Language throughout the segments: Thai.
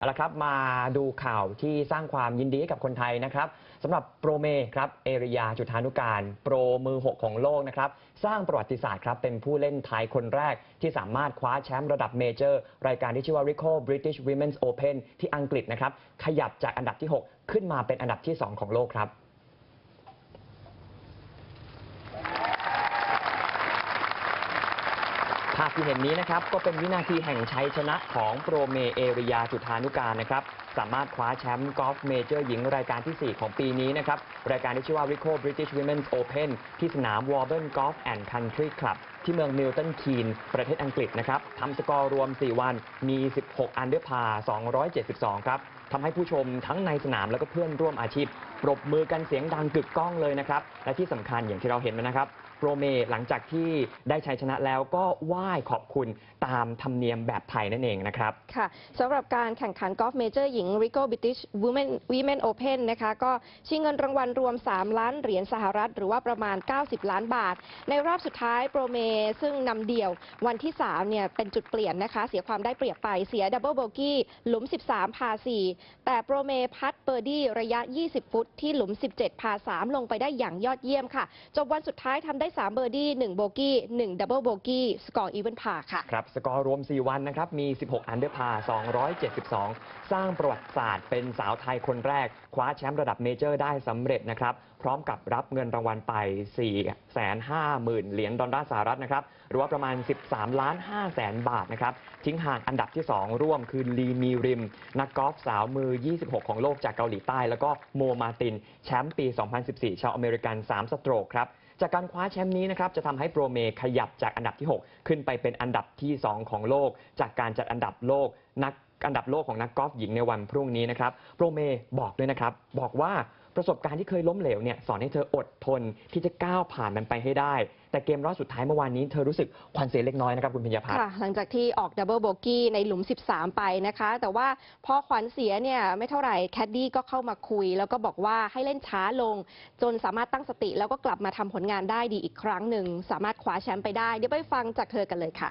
เอาละครับมาดูข่าวที่สร้างความยินดีให้กับคนไทยนะครับสำหรับโปรเมครับเอริยาจุธานุการ โปรมือ 6 ของโลกนะครับสร้างประวัติศาสตร์ครับเป็นผู้เล่นไทยคนแรกที่สามารถคว้าแชมป์ระดับเมเจอร์ รายการที่ชื่อว่า Rico British Women's Open ที่อังกฤษนะครับขยับจากอันดับที่ 6 ขึ้นมาเป็นอันดับที่ 2 ของโลกครับ ภาพที่เห็นนี้นะครับก็เป็นวินาทีแห่งชัยชนะของโปรเมเอริยาจุธานุการนะครับสามารถคว้าแชมป์กอล์ฟเมเจอร์หญิงรายการที่ 4 ของปีนี้นะครับ รายการที่ชื่อว่า Rico British Women's Open ที่สนาม w a r b u r n Golf and Country Club ที่เมืองมิลตันคีน ประเทศอังกฤษนะครับทำสกอร์รวม 4 วันมี 16 อันเดอร์พา272 ครับทำให้ผู้ชมทั้งในสนามแล้วก็เพื่อนร่วมอาชีพ ปรบมือกันเสียงดังกึกก้องเลยนะครับ และที่สำคัญอย่างที่เราเห็นนะครับโปรเมหลังจากที่ได้ชัยชนะแล้วก็ไหว้ขอบคุณตามธรรมเนียมแบบไทยนั่นเองนะครับ ค่ะสำหรับการแข่งขันกอล์ฟเมเจอร์หญิง Rico British Women Women Open นะคะ ก็ชิงเงินรางวัลรวม 3 ล้านเหรียญสหรัฐ หรือว่าประมาณ 90 ล้านบาท ในรอบสุดท้ายโปรเมซึ่งนำเดี่ยววันที่3เนี่ยเป็นจุดเปลี่ยนนะคะ เสียความได้เปรียบไปเสียดับเบิลโบกี้หลุม 13 พา 4 แต่โปรเมพัดเบอร์ดี้ระยะ 20 ฟุตที่หลุม 17 พา 3 ลงไปได้อย่างยอดเยี่ยมค่ะ จบวันสุดท้ายทำได้ 3 เบอร์ดี้ 1 โบกี้ 1 ดับเบิลโบกี้ สกอร์อีเวนพาค่ะ ครับ สกอร์รวม 4 วันนะครับ มี 16 อันเดอร์พา 272 สร้างประวัติศาสตร์ เป็นสาวไทยคนแรก คว้าแชมป์ระดับเมเจอร์ได้สำเร็จนะครับ พร้อมกับรับเงินรางวัลไป 450,000 เหรียญดอลลาร์สหรัฐนะครับหรือว่าประมาณ 13 ล้าน5แสนบาทนะครับทิ้งห่างอันดับที่ 2 ร่วมคือลีมีริม นักกอล์ฟสาวมือ 26 ของโลกจากเกาหลีใต้ แล้วก็โมมาติน แชมป์ปี 2014 ชาวอเมริกัน 3 สโตรกครับจากการคว้าแชมป์นี้นะครับจะทำให้โปรเมขยับจากอันดับที่ 6 ขึ้นไปเป็นอันดับที่ 2 ของโลก จากการจัดอันดับโลกนักอันดับโลกของนักกอล์ฟหญิงในวันพรุ่งนี้นะครับโปรเมบอกด้วยนะครับบอกว่า ประสบการณ์ที่เคยล้มเหลวเนี่ยสอนให้เธออดทนที่จะก้าวผ่านมันไปให้ได้ แต่เกมรอบสุดท้ายเมื่อวานนี้เธอรู้สึกขวัญเสียเล็กน้อยนะครับคุณพิญญาพัฒน์ค่ะหลังจากที่ออกดับเบิลโบกี้ในหลุม 13 ไปนะคะ แต่ว่าพอขวัญเสียเนี่ยไม่เท่าไหร่แคดดี้ก็เข้ามาคุย แล้วก็บอกว่าให้เล่นช้าลง จนสามารถตั้งสติ แล้วก็กลับมาทำผลงานได้ดีอีกครั้งหนึ่งสามารถคว้าแชมป์ไปได้เดี๋ยวไปฟังจากเธอกันเลยค่ะ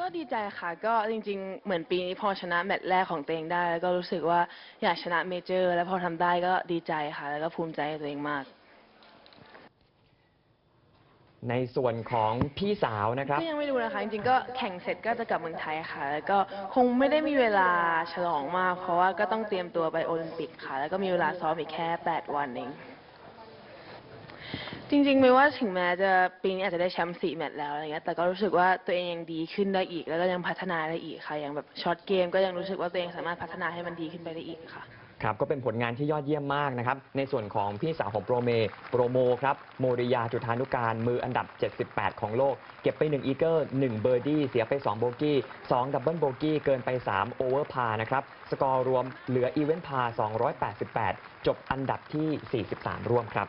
ก็ดีใจค่ะ ก็จริง ๆ เหมือนปีนี้พอชนะแมตช์แรกของตัวเองได้ แล้วก็รู้สึกว่าอยากชนะเมเจอร์ แล้วพอทำได้ก็ดีใจค่ะ แล้วก็ภูมิใจในตัวเองมาก ในส่วนของพี่สาวนะครับ ก็ยังไม่รู้นะคะ จริงๆก็แข่งเสร็จก็จะกลับเมืองไทยค่ะ แล้วก็คงไม่ได้มีเวลาฉลองมาก เพราะว่าก็ต้องเตรียมตัวไปโอลิมปิกค่ะ แล้วก็มีเวลาซ้อมอีกแค่ 8 วันเอง จริงๆไม่ว่าถึงแม้จะปีนี้อาจจะได้แชมป์สี่แมตช์แล้วอะไรเงี้ย แต่ก็รู้สึกว่าตัวเองยังดีขึ้นได้อีก แล้วก็ยังพัฒนาได้อีกค่ะ อย่างแบบช็อตเกมก็ยังรู้สึกว่าตัวเองสามารถพัฒนาให้มันดีขึ้นไปได้อีกค่ะ ครับก็เป็นผลงานที่ยอดเยี่ยมมากนะครับ ในส่วนของพี่สาวของโปรเมโปรโมครับ โมริยาจุธานุการมืออันดับ 78 ของโลก เก็บไป 1 อีเกิล1เบอร์ดี้เสียไป 2 โบกี้ 2 ดับเบิลโบกี้ เกินไป 3 โอเวอร์พานะครับ สกอร์รวมเหลืออีเวนต์พา 288 จบอันดับที่ 43 ร่วมครับ